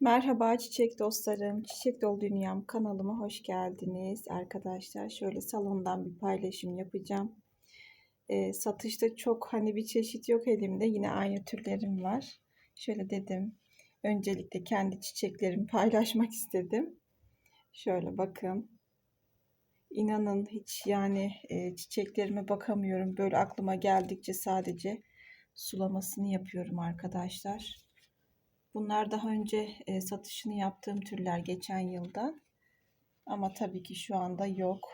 Merhaba çiçek dostlarım. Çiçek Dolu Dünyam kanalıma hoş geldiniz arkadaşlar. Şöyle salondan bir paylaşım yapacağım. Ee, satışta çok hani bir çeşit yok elimde. Yine aynı türlerim var. Şöyle dedim. Öncelikle kendi çiçeklerimi paylaşmak istedim. Şöyle bakın. İnanın hiç yani e, çiçeklerime bakamıyorum. Böyle aklıma geldikçe sadece sulamasını yapıyorum arkadaşlar. Bunlar daha önce e, satışını yaptığım türler geçen yıldan. Ama tabii ki şu anda yok.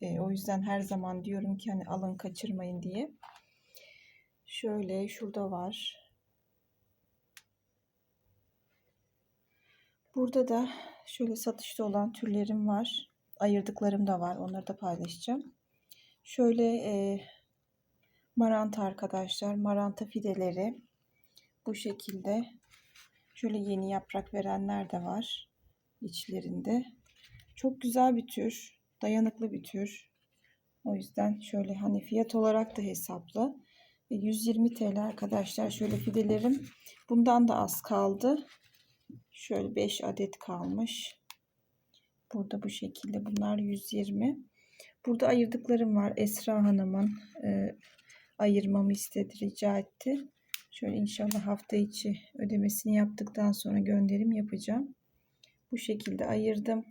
E, o yüzden her zaman diyorum ki hani alın kaçırmayın diye. Şöyle şurada var. Burada da şöyle satışta olan türlerim var. Ayırdıklarım da var. Onları da paylaşacağım. Şöyle e, maranta arkadaşlar. Maranta fideleri bu şekilde Şöyle yeni yaprak verenler de var içlerinde. Çok güzel bir tür. Dayanıklı bir tür. O yüzden şöyle hani fiyat olarak da hesaplı. 120 TL arkadaşlar. Şöyle fidelerim. Bundan da az kaldı. Şöyle 5 adet kalmış. Burada bu şekilde. Bunlar 120. Burada ayırdıklarım var. Esra Hanım'ın e, ayırmamı istedi, rica etti. Şöyle inşallah hafta içi ödemesini yaptıktan sonra gönderim yapacağım. Bu şekilde ayırdım.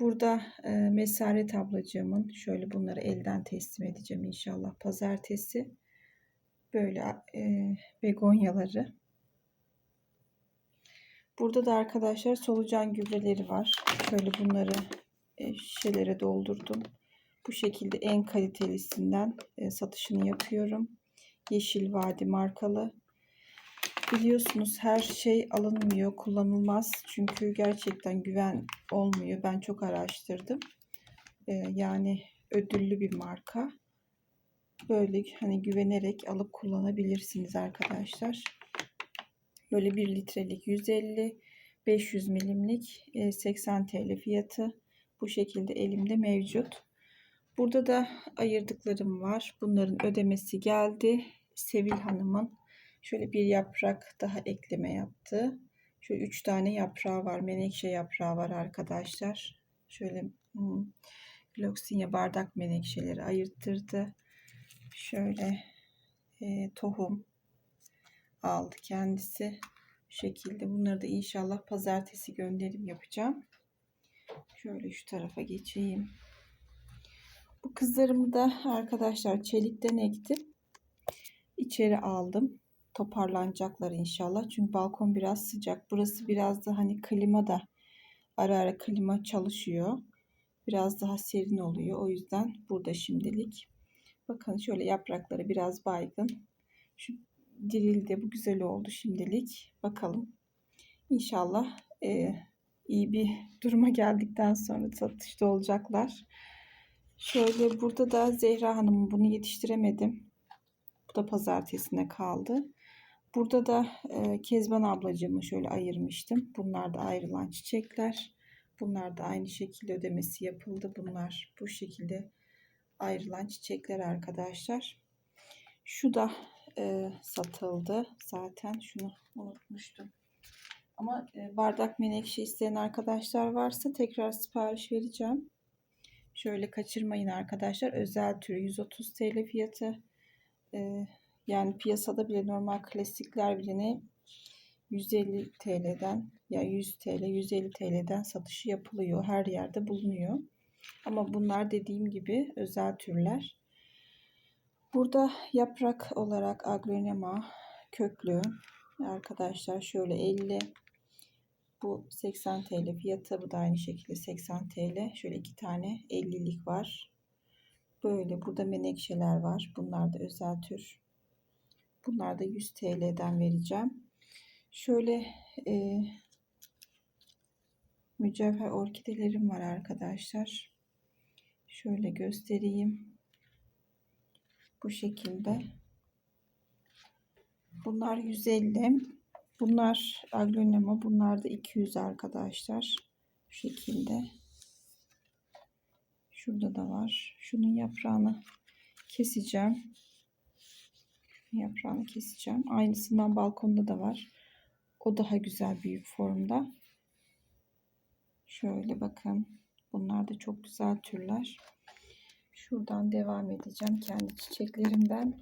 Burada e, Mesaret ablacığımın şöyle bunları elden teslim edeceğim inşallah pazartesi. Böyle e, begonyaları. Burada da arkadaşlar solucan gübreleri var. Şöyle bunları e, şişelere doldurdum. Bu şekilde en kalitelisinden e, satışını yapıyorum. Yeşil Vadi markalı. Biliyorsunuz her şey alınmıyor, kullanılmaz. Çünkü gerçekten güven olmuyor. Ben çok araştırdım. Ee, yani ödüllü bir marka. Böyle hani güvenerek alıp kullanabilirsiniz arkadaşlar. Böyle 1 litrelik 150, 500 milimlik 80 TL fiyatı. Bu şekilde elimde mevcut. Burada da ayırdıklarım var. Bunların ödemesi geldi. Sevil Hanım'ın şöyle bir yaprak daha ekleme yaptı. Şöyle üç tane yaprağı var. Menekşe yaprağı var arkadaşlar. Şöyle hmm, Gloxinia bardak menekşeleri ayırttırdı. Şöyle e, tohum aldı kendisi. Bu şekilde bunları da inşallah pazartesi gönderim yapacağım. Şöyle şu tarafa geçeyim. Bu kızlarımı da arkadaşlar çelikten ektim içeri aldım. Toparlanacaklar inşallah. Çünkü balkon biraz sıcak. Burası biraz da hani klima da ara ara klima çalışıyor. Biraz daha serin oluyor. O yüzden burada şimdilik. Bakın şöyle yaprakları biraz baygın. Şu dirildi. Bu güzel oldu şimdilik. Bakalım. İnşallah e, iyi bir duruma geldikten sonra satışta olacaklar. Şöyle burada da Zehra Hanım'ın bunu yetiştiremedim. Bu da pazartesine kaldı. Burada da e, Kezban ablacığımı şöyle ayırmıştım. Bunlar da ayrılan çiçekler. Bunlar da aynı şekilde ödemesi yapıldı. Bunlar bu şekilde ayrılan çiçekler arkadaşlar. Şu da e, satıldı. Zaten şunu unutmuştum. Ama e, bardak menekşe isteyen arkadaşlar varsa tekrar sipariş vereceğim. Şöyle kaçırmayın arkadaşlar. Özel tür 130 TL fiyatı. Ee, yani piyasada bile normal klasikler bile ne 150 TL'den ya 100 TL 150 TL'den satışı yapılıyor. Her yerde bulunuyor. Ama bunlar dediğim gibi özel türler. Burada yaprak olarak aglonema köklü arkadaşlar şöyle 50 bu 80 TL fiyatı bu da aynı şekilde 80 TL şöyle iki tane 50'lik var Böyle burada menekşeler var. Bunlar da özel tür. Bunlar da 100 TL'den vereceğim. Şöyle e, mücevher orkidelerim var arkadaşlar. Şöyle göstereyim. Bu şekilde. Bunlar 150. Bunlar aglonema. Bunlar da 200 arkadaşlar. Bu şekilde. Şurada da var. Şunun yaprağını keseceğim. Yaprağını keseceğim. Aynısından balkonda da var. O daha güzel büyük formda. Şöyle bakın. Bunlar da çok güzel türler. Şuradan devam edeceğim kendi çiçeklerimden.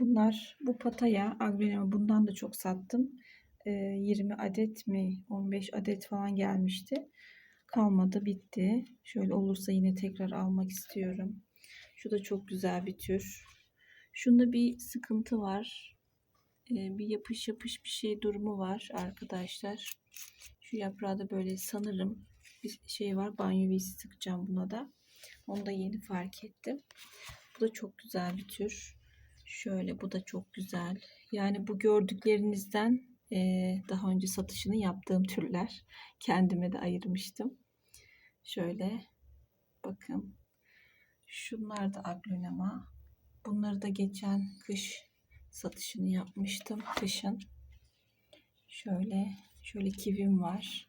Bunlar bu pataya agronema bundan da çok sattım. Ee, 20 adet mi 15 adet falan gelmişti. Kalmadı bitti. Şöyle olursa yine tekrar almak istiyorum. Şu da çok güzel bir tür. Şunda bir sıkıntı var. Ee, bir yapış yapış bir şey durumu var arkadaşlar. Şu yaprağı da böyle sanırım bir şey var. Banyo visi sıkacağım buna da. Onu da yeni fark ettim. Bu da çok güzel bir tür. Şöyle bu da çok güzel. Yani bu gördüklerinizden daha önce satışını yaptığım türler. Kendime de ayırmıştım. Şöyle bakın. Şunlar da aglonema. Bunları da geçen kış satışını yapmıştım. Kışın. Şöyle şöyle kivim var.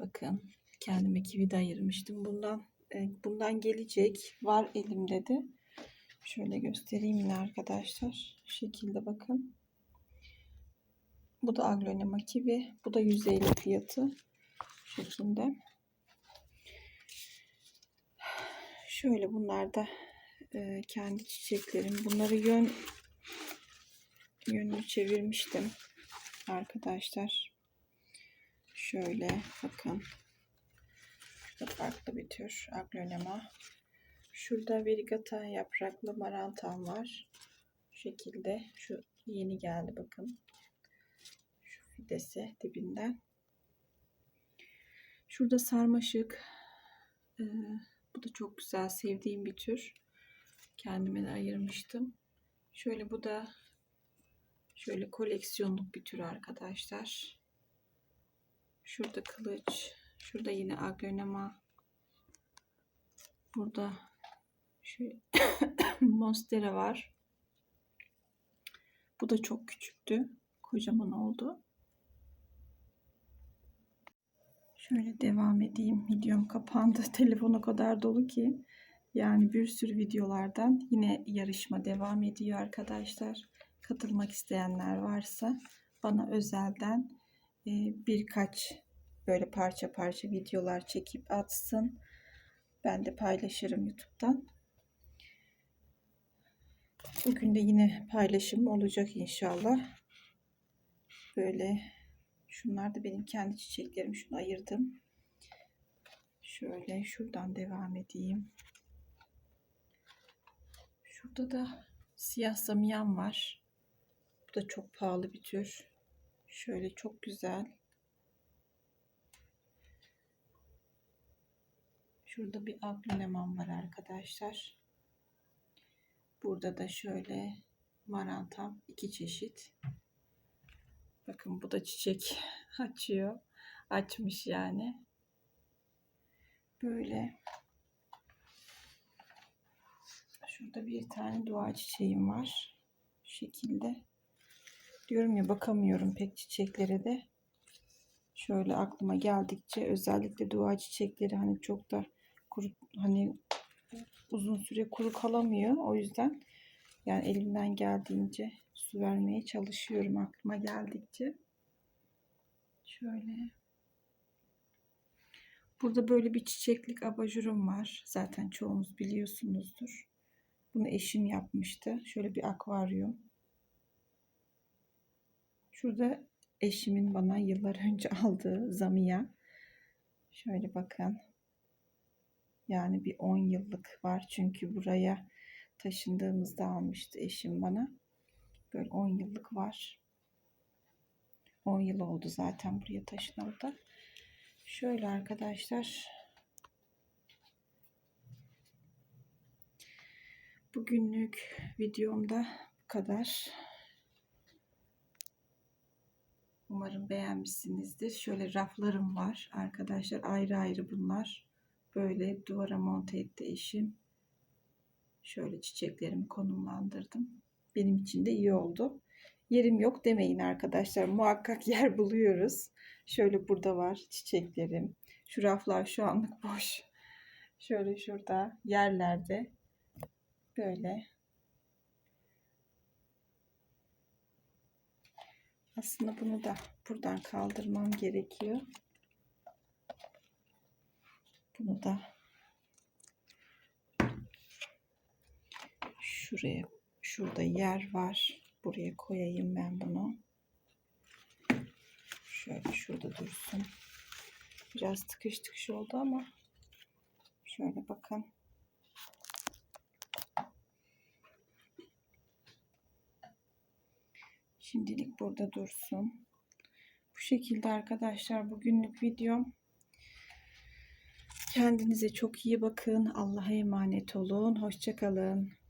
Bakın kendime kivi de ayırmıştım. Bundan e, bundan gelecek. Var elimde de. Şöyle göstereyim yine arkadaşlar. Şu şekilde bakın. Bu da aglonema kivi. Bu da 150 fiyatı. Şu şekilde. Şöyle bunlar da e, kendi çiçeklerim. Bunları yön yönünü çevirmiştim arkadaşlar. Şöyle bakın. Şurada farklı bir tür aglonema. Şurada verigata yapraklı marantam var. Şu şekilde. Şu yeni geldi bakın. Fidesi dibinden. Şurada sarmaşık. Ee, bu da çok güzel sevdiğim bir tür. Kendime de ayırmıştım. Şöyle bu da şöyle koleksiyonluk bir tür arkadaşlar. Şurada kılıç. Şurada yine aglonema. Burada şu monstera var. Bu da çok küçüktü. Kocaman oldu. Şöyle devam edeyim. Videom kapandı. Telefon o kadar dolu ki. Yani bir sürü videolardan yine yarışma devam ediyor arkadaşlar. Katılmak isteyenler varsa bana özelden e, birkaç böyle parça parça videolar çekip atsın. Ben de paylaşırım YouTube'dan. Bugün de yine paylaşım olacak inşallah. Böyle şunlar da benim kendi çiçeklerim. Şunu ayırdım. Şöyle şuradan devam edeyim. Şurada da siyah zamiyan var. Bu da çok pahalı bir tür. Şöyle çok güzel. Şurada bir aglonemam var arkadaşlar. Burada da şöyle marantam iki çeşit. Bakın bu da çiçek açıyor. Açmış yani. Böyle. Şurada bir tane dua çiçeğim var. Şu şekilde. Diyorum ya bakamıyorum pek çiçeklere de. Şöyle aklıma geldikçe özellikle dua çiçekleri hani çok da kuru, hani uzun süre kuru kalamıyor. O yüzden yani elimden geldiğince su vermeye çalışıyorum aklıma geldikçe. Şöyle. Burada böyle bir çiçeklik abajurum var. Zaten çoğunuz biliyorsunuzdur. Bunu eşim yapmıştı. Şöyle bir akvaryum. Şurada eşimin bana yıllar önce aldığı zamiya. Şöyle bakın. Yani bir 10 yıllık var. Çünkü buraya taşındığımızda almıştı eşim bana. Böyle 10 yıllık var. 10 yıl oldu zaten buraya taşınalı da. Şöyle arkadaşlar. Bugünlük videomda bu kadar. Umarım beğenmişsinizdir. Şöyle raflarım var arkadaşlar. Ayrı ayrı bunlar. Böyle duvara monte etti eşim. Şöyle çiçeklerimi konumlandırdım. Benim için de iyi oldu. Yerim yok demeyin arkadaşlar. Muhakkak yer buluyoruz. Şöyle burada var çiçeklerim. Şu raflar şu anlık boş. Şöyle şurada yerlerde böyle Aslında bunu da buradan kaldırmam gerekiyor. Bunu da şuraya şurada yer var. Buraya koyayım ben bunu. Şöyle şurada dursun. Biraz tıkış tıkış oldu ama şöyle bakın. Şimdilik burada dursun. Bu şekilde arkadaşlar bugünlük videom. Kendinize çok iyi bakın. Allah'a emanet olun. Hoşçakalın.